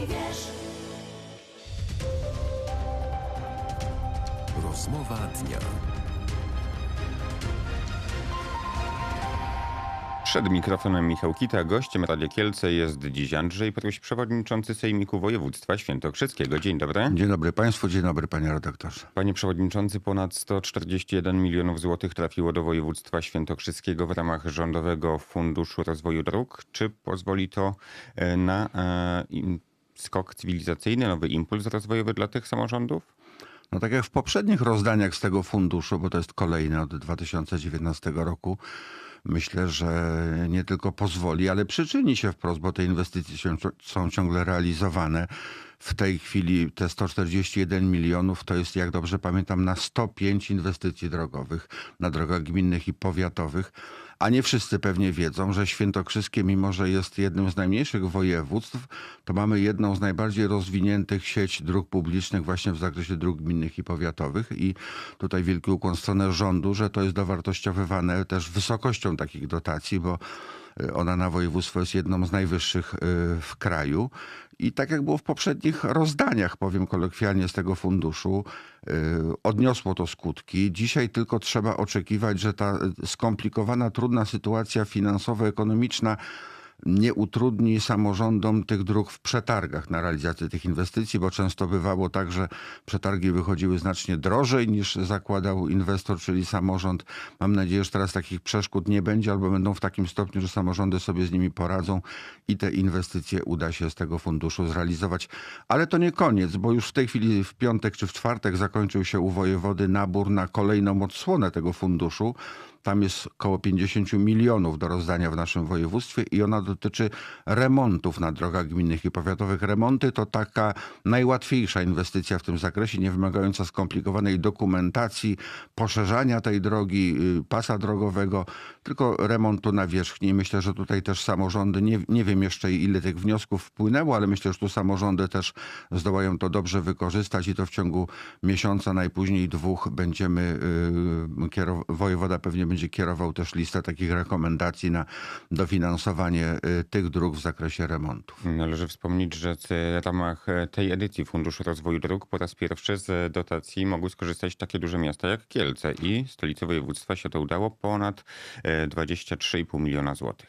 jeśli wiesz. Rozmowa dnia. Przed mikrofonem Michał Kita, gościem Radia Kielce jest dziś Andrzej Pruś, przewodniczący Sejmiku Województwa Świętokrzyskiego. Dzień dobry. Dzień dobry Państwu, dzień dobry Panie redaktorze. Panie przewodniczący, ponad 141 milionów złotych trafiło do województwa świętokrzyskiego w ramach Rządowego Funduszu Rozwoju Dróg. Czy pozwoli to e, na e, skok cywilizacyjny, nowy impuls rozwojowy dla tych samorządów? No tak jak w poprzednich rozdaniach z tego funduszu, bo to jest kolejne od 2019 roku, myślę, że nie tylko pozwoli, ale przyczyni się wprost, bo te inwestycje są ciągle realizowane. W tej chwili te 141 milionów to jest, jak dobrze pamiętam, na 105 inwestycji drogowych, na drogach gminnych i powiatowych. A nie wszyscy pewnie wiedzą, że Świętokrzyskie, mimo że jest jednym z najmniejszych województw, to mamy jedną z najbardziej rozwiniętych sieć dróg publicznych właśnie w zakresie dróg gminnych i powiatowych. I tutaj wielki ukłon w stronę rządu, że to jest dowartościowywane też wysokością takich dotacji, bo ona na województwo jest jedną z najwyższych y, w kraju. I tak jak było w poprzednich rozdaniach, powiem kolokwialnie, z tego funduszu, y, odniosło to skutki. Dzisiaj tylko trzeba oczekiwać, że ta y, skomplikowana, trudna sytuacja finansowo-ekonomiczna nie utrudni samorządom tych dróg w przetargach na realizację tych inwestycji, bo często bywało tak, że przetargi wychodziły znacznie drożej niż zakładał inwestor, czyli samorząd. Mam nadzieję, że teraz takich przeszkód nie będzie albo będą w takim stopniu, że samorządy sobie z nimi poradzą i te inwestycje uda się z tego funduszu zrealizować. Ale to nie koniec, bo już w tej chwili w piątek czy w czwartek zakończył się u wojewody nabór na kolejną odsłonę tego funduszu. Tam jest około 50 milionów do rozdania w naszym województwie i ona dotyczy remontów na drogach gminnych i powiatowych. Remonty to taka najłatwiejsza inwestycja w tym zakresie, nie wymagająca skomplikowanej dokumentacji, poszerzania tej drogi, y, pasa drogowego, tylko remontu nawierzchni. Myślę, że tutaj też samorządy, nie, nie wiem jeszcze ile tych wniosków wpłynęło, ale myślę, że tu samorządy też zdołają to dobrze wykorzystać i to w ciągu miesiąca, najpóźniej dwóch będziemy, yy, kierow- wojewoda pewnie będzie kierował też listę takich rekomendacji na dofinansowanie y, tych dróg w zakresie remontów. Należy wspomnieć, że w ramach e, tej edycji Funduszu Rozwoju Dróg po raz pierwszy z dotacji mogły skorzystać takie duże miasta jak Kielce i stolicy województwa się to udało ponad e, 23,5 miliona złotych.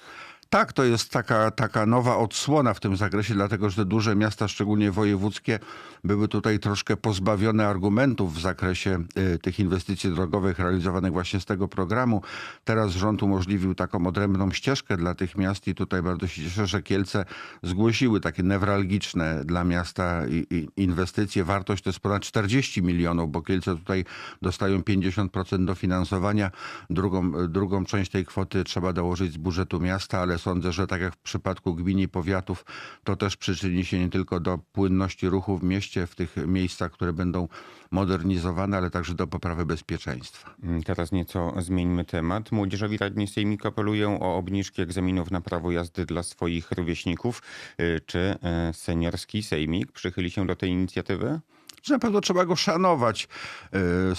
Tak, to jest taka, taka nowa odsłona w tym zakresie, dlatego że te duże miasta, szczególnie wojewódzkie, były tutaj troszkę pozbawione argumentów w zakresie y, tych inwestycji drogowych realizowanych właśnie z tego programu. Teraz rząd umożliwił taką odrębną ścieżkę dla tych miast i tutaj bardzo się cieszę, że Kielce zgłosiły takie newralgiczne dla miasta inwestycje. Wartość to jest ponad 40 milionów, bo Kielce tutaj dostają 50% dofinansowania. Drugą, drugą część tej kwoty trzeba dołożyć z budżetu miasta, ale sądzę, że tak jak w przypadku gmin i powiatów, to też przyczyni się nie tylko do płynności ruchu w mieście, w tych miejscach, które będą modernizowane, ale także do poprawy bezpieczeństwa. Mm, Teraz nieco zmieńmy temat. Młodzieżowi radni Sejmik apelują o obniżki egzaminów na prawo jazdy dla swoich rówieśników. Y, Czy e, seniorski Sejmik przychyli się do tej inicjatywy? Że na pewno trzeba go szanować.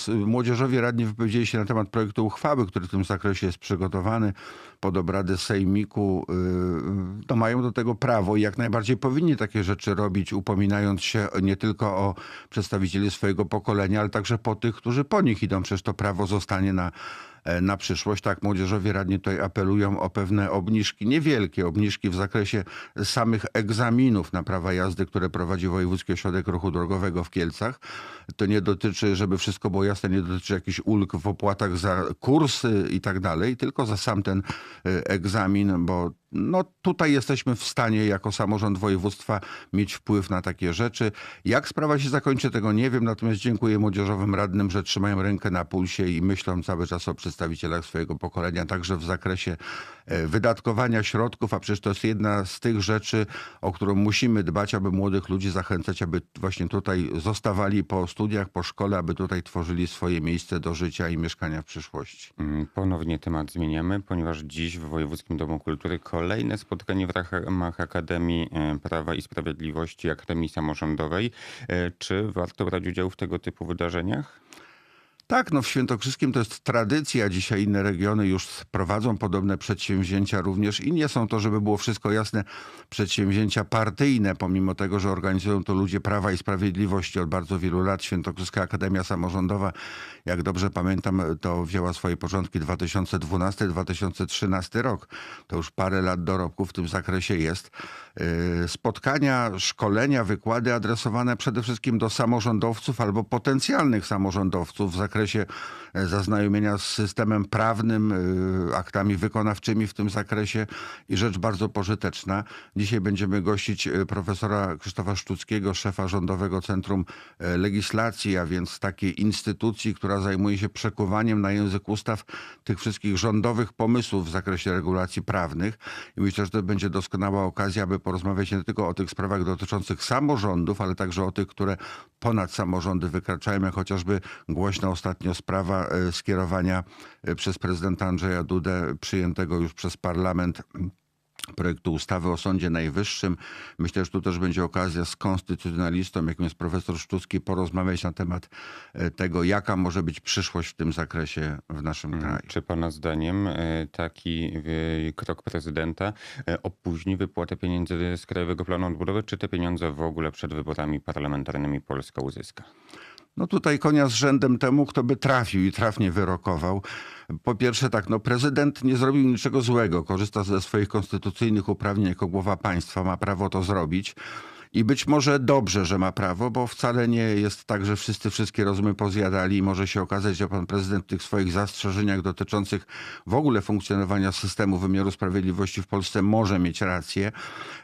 E, Młodzieżowi radni wypowiedzieli się na temat projektu uchwały, który w tym zakresie jest przygotowany pod obrady Sejmiku. E, To mają do tego prawo i jak najbardziej powinni takie rzeczy robić, upominając się nie tylko o przedstawicieli swojego pokolenia, ale także po tych, którzy po nich idą. Przecież to prawo zostanie na na przyszłość. Tak, młodzieżowi radni tutaj apelują o pewne obniżki, niewielkie obniżki w zakresie samych egzaminów na prawa jazdy, które prowadzi Wojewódzki Ośrodek Ruchu Drogowego w Kielcach. To nie dotyczy, żeby wszystko było jasne, nie dotyczy jakichś ulg w opłatach za kursy i tak dalej, tylko za sam ten e, egzamin, bo no tutaj jesteśmy w stanie jako samorząd województwa mieć wpływ na takie rzeczy. Jak sprawa się zakończy, tego nie wiem, natomiast dziękuję młodzieżowym radnym, że trzymają rękę na pulsie i myślą cały czas o przedstawicielach swojego pokolenia, także w zakresie e, wydatkowania środków, a przecież to jest jedna z tych rzeczy, o którą musimy dbać, aby młodych ludzi zachęcać, aby właśnie tutaj zostawali po studiach, po szkole, aby tutaj tworzyli swoje miejsce do życia i mieszkania w przyszłości. Mm, Ponownie temat zmieniamy, ponieważ dziś w Wojewódzkim Domu Kultury kolejne spotkanie w ramach Akademii e, Prawa i Sprawiedliwości, Akademii Samorządowej. E, Czy warto brać udział w tego typu wydarzeniach? Tak, no w Świętokrzyskim to jest tradycja. Dzisiaj inne regiony już prowadzą podobne przedsięwzięcia również i nie są to, żeby było wszystko jasne, przedsięwzięcia partyjne, pomimo tego, że organizują to ludzie Prawa i Sprawiedliwości od bardzo wielu lat. Świętokrzyska Akademia Samorządowa, jak dobrze pamiętam, to wzięła swoje początki 2012-2013 rok. To już parę lat dorobku w tym zakresie jest. Yy, Spotkania, szkolenia, wykłady adresowane przede wszystkim do samorządowców albo potencjalnych samorządowców w zakresie e, zaznajomienia z systemem prawnym, yy, aktami wykonawczymi w tym zakresie i rzecz bardzo pożyteczna. Dzisiaj będziemy gościć e, profesora Krzysztofa Sztuckiego, szefa Rządowego Centrum e, Legislacji, a więc takiej instytucji, która zajmuje się przekuwaniem na język ustaw tych wszystkich rządowych pomysłów w zakresie regulacji prawnych. I myślę, że to będzie doskonała okazja, aby porozmawiać nie tylko o tych sprawach dotyczących samorządów, ale także o tych, które ponad samorządy wykraczają, jak chociażby głośna ostatnio sprawa e, skierowania e, przez prezydenta Andrzeja Dudę, przyjętego już przez parlament projektu ustawy o Sądzie Najwyższym. Myślę, że tu też będzie okazja z konstytucjonalistą, jakim jest profesor Sztucki, porozmawiać na temat e, tego, jaka może być przyszłość w tym zakresie w naszym kraju. Czy Pana zdaniem taki krok prezydenta opóźni wypłatę pieniędzy z Krajowego Planu Odbudowy, czy te pieniądze w ogóle przed wyborami parlamentarnymi Polska uzyska? No tutaj konia z rzędem temu, kto by trafił i trafnie wyrokował. Po pierwsze tak, no prezydent nie zrobił niczego złego, korzysta ze swoich konstytucyjnych uprawnień jako głowa państwa, ma prawo to zrobić. I być może dobrze, że ma prawo, bo wcale nie jest tak, że wszyscy wszystkie rozumy pozjadali i może się okazać, że pan prezydent w tych swoich zastrzeżeniach dotyczących w ogóle funkcjonowania systemu wymiaru sprawiedliwości w Polsce może mieć rację.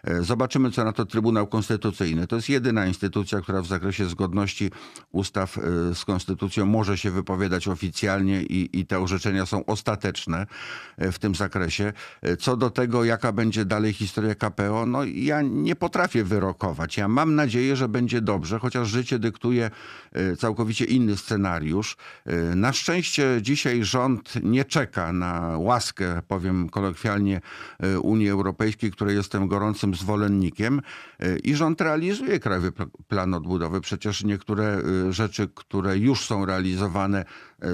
E, Zobaczymy, co na to Trybunał Konstytucyjny. To jest jedyna instytucja, która w zakresie zgodności ustaw e, z konstytucją może się wypowiadać oficjalnie i, i te orzeczenia są ostateczne e, w tym zakresie. Co do tego, jaka będzie dalej historia KPO, no ja nie potrafię wyrokować. Ja mam nadzieję, że będzie dobrze, chociaż życie dyktuje e, całkowicie inny scenariusz. E, Na szczęście dzisiaj rząd nie czeka na łaskę, powiem kolokwialnie, e, Unii Europejskiej, której jestem gorącym zwolennikiem i rząd realizuje Krajowy Pl- Plan Odbudowy. Przecież niektóre rzeczy, które już są realizowane,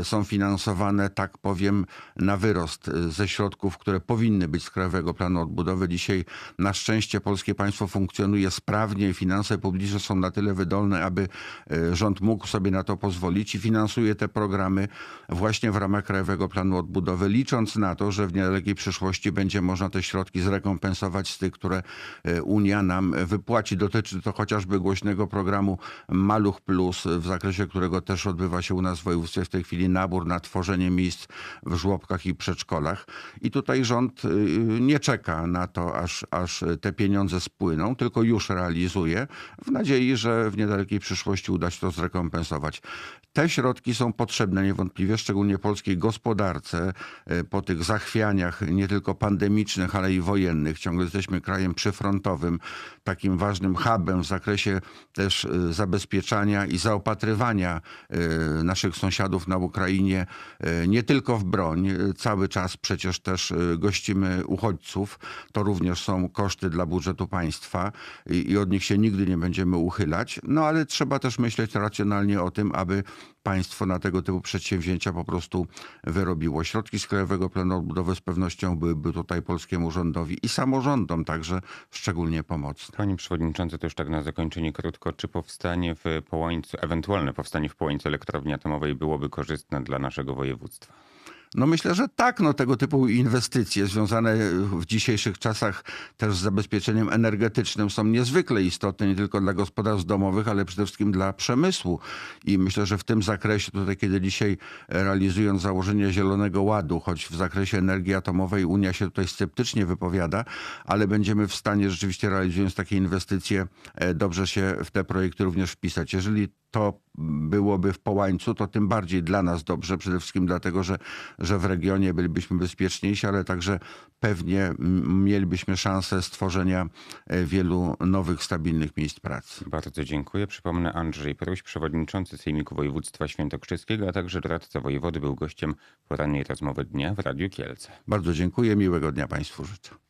są finansowane, tak powiem, na wyrost e, ze środków, które powinny być z Krajowego Planu Odbudowy. Dzisiaj na szczęście polskie państwo funkcjonuje sprawnie, finanse publiczne są na tyle wydolne, aby e, rząd mógł sobie na to pozwolić i finansuje te programy właśnie w ramach Krajowego Planu Odbudowy, licząc na to, że w niedalekiej przyszłości będzie można te środki zrekompensować z tych, które e, Unia nam wypłaci. Dotyczy to chociażby głośnego programu Maluch Plus, w zakresie którego też odbywa się u nas w województwie w tej chwili nabór na tworzenie miejsc w żłobkach i przedszkolach. I tutaj rząd y, nie czeka na to, aż, aż te pieniądze spłyną, tylko już realizuje w nadziei, że w niedalekiej przyszłości uda się to zrekompensować. Te środki są potrzebne niewątpliwie, szczególnie polskiej gospodarce y, po tych zachwianiach nie tylko pandemicznych, ale i wojennych. Ciągle jesteśmy krajem przyfrontowym, takim ważnym hubem w zakresie też y, zabezpieczania i zaopatrywania naszych sąsiadów na Ukrainie y, nie tylko w broń. Y, Cały czas przecież też y, gościmy uchodźców. To również są koszty dla budżetu państwa i, i od nich się nigdy nie będziemy uchylać. No ale trzeba też myśleć racjonalnie o tym, aby państwo na tego typu przedsięwzięcia po prostu wyrobiło. Środki z Krajowego Planu Odbudowy z pewnością byłyby tutaj polskiemu rządowi i samorządom także szczególnie pomocne. Panie Przewodniczący, to już tak na zakończenie krótko. Czy powstanie w Połańcu, ewentualne powstanie w Połańcu elektrowni atomowej byłoby korzystne dla naszego województwa? No myślę, że tak. No, tego typu inwestycje związane w dzisiejszych czasach też z zabezpieczeniem energetycznym są niezwykle istotne nie tylko dla gospodarstw domowych, ale przede wszystkim dla przemysłu. I myślę, że w tym zakresie tutaj, kiedy dzisiaj realizując założenia Zielonego Ładu, choć w zakresie energii atomowej Unia się tutaj sceptycznie wypowiada, ale będziemy w stanie rzeczywiście realizując takie inwestycje e, dobrze się w te projekty również wpisać. Jeżeli to byłoby w Połańcu, to tym bardziej dla nas dobrze, przede wszystkim dlatego, że, że w regionie bylibyśmy bezpieczniejsi, ale także pewnie mielibyśmy szansę stworzenia e, wielu nowych, stabilnych miejsc pracy. Bardzo dziękuję. Przypomnę, Andrzej Pruś, przewodniczący Sejmiku Województwa Świętokrzyskiego, a także doradca wojewody, był gościem porannej rozmowy dnia w Radiu Kielce. Bardzo dziękuję, miłego dnia Państwu życzę.